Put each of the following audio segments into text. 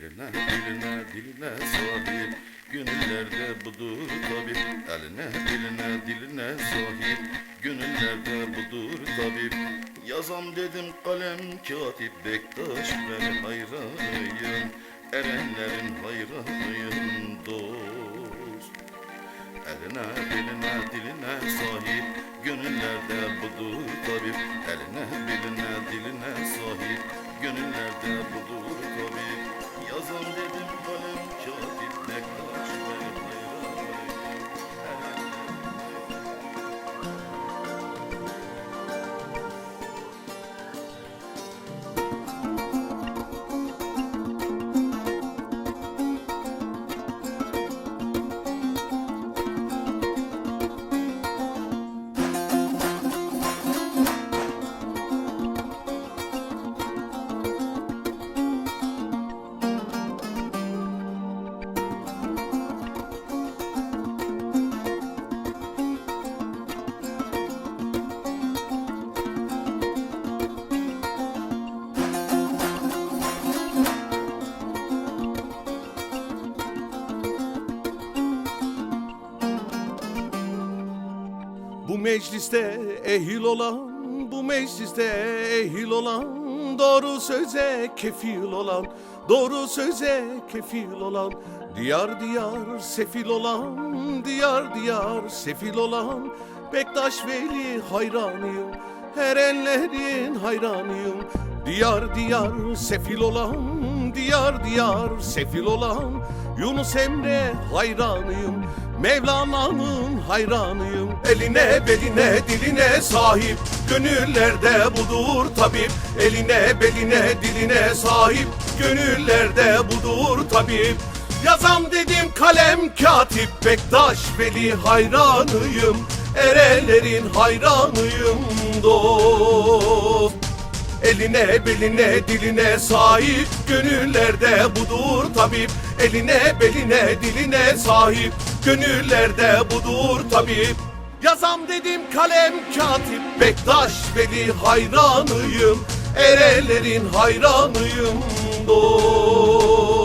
Eline diline diline sahip Gönüllerde budur tabip Eline diline diline sahip Gönüllerde budur tabip Yazam dedim kalem katip Bektaş ben hayranıyım. Erenlerin hayranıyım dost. Eline diline diline sahip Gönüllerde budur tabip Eline diline diline sahip Gönüllerde budur mecliste ehil olan, bu mecliste ehil olan, doğru söze kefil olan, doğru söze kefil olan, diyar diyar sefil olan, diyar diyar sefil olan, Bektaş Veli hayranıyım, erenlerin hayranıyım, diyar diyar sefil olan, diyar diyar sefil olan, Yunus Emre hayranıyım, Mevlana'nın hayranıyım. Eline beline diline sahip. Gönüllerde budur tabip. Eline beline diline sahip. Gönüllerde budur tabip. Yazam dedim kalem katip. Bektaş Veli hayranıyım. Erelerin hayranıyım dost. Eline beline diline sahip. Gönüllerde budur tabip. Eline beline diline sahip Gönüllerde budur tabip Yazam dedim kalem katip Bektaş Veli hayranıyım. Erelerin hayranıyım dost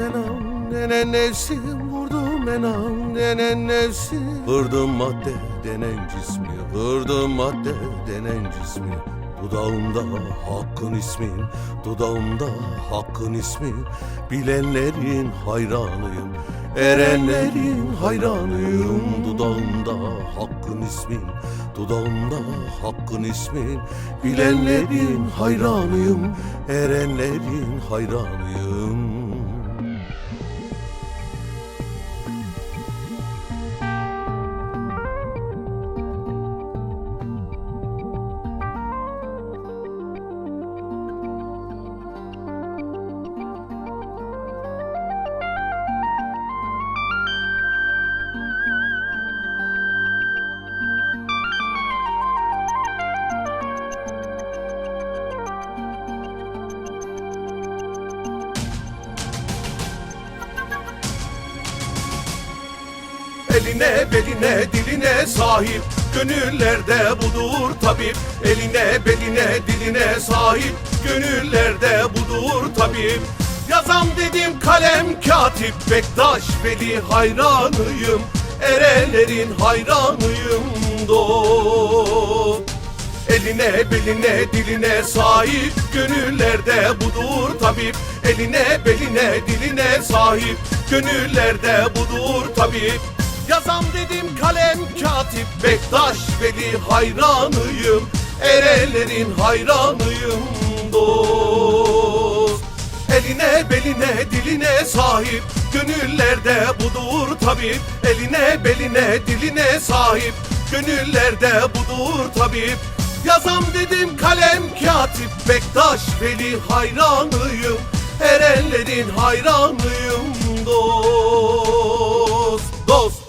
enam nenenesi Vurdum enam nenenesi Vurdum madde denen cismi Vurdum madde denen cismi. Dudağımda hakkın ismin Dudağımda hakkın ismin Bilenlerin hayranıyım Erenlerin hayranıyım. Dudağımda hakkın ismin Dudağımda hakkın ismin Bilenlerin hayranıyım Erenlerin hayranıyım Eline beline diline sahip. Gönüllerde budur tabip. Eline beline diline sahip. Gönüllerde budur tabip. Yazam dedim kalem katip. Bektaş Veli hayranıyım. Erelerin hayranıyım dost Eline beline diline sahip. Gönüllerde budur tabip. Eline beline diline sahip. Gönüllerde budur tabip Yazam dedim kalem katip Bektaş Veli hayranıyım. Erelerin hayranıyım dost. Eline beline diline sahip. Gönüllerde budur tabip Eline beline diline sahip. Gönüllerde budur tabip Yazam dedim kalem katip Bektaş Veli hayranıyım. Erenlerin hayranıyım dost. Dost